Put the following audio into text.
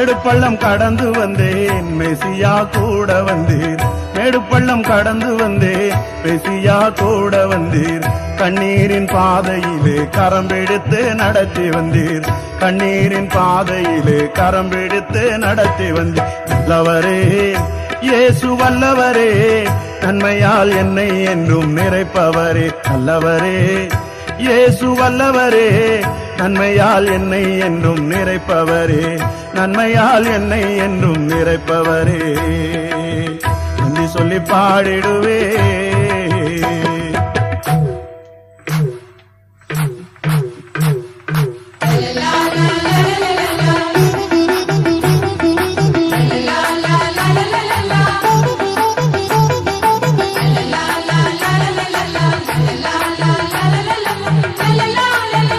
மேடுப்பள்ளம் கடந்து வந்தேன். மெசியா கூட வந்தீர். மேடுப்பள்ளம் கடந்து வந்தேன். மெசியா கூட வந்தீர். கண்ணீரின் பாதையிலே கரம் பிடித்து நடத்தி வந்தீர். கண்ணீரின் பாதையிலே கரம் பிடித்து நடத்தி வந்தீர். நல்லவரே இயேசு வல்லவரே நன்மையால் என்னை என்றும் நிறைப்பவரே. நல்லவரே இயேசு வல்லவரே நன்மையால் என்னை என்றும் நிறைப்பவரே. நன்மையால் என்னை என்றும் நிறைப்பவரே. நன்றி சொல்லி பாடிடுவே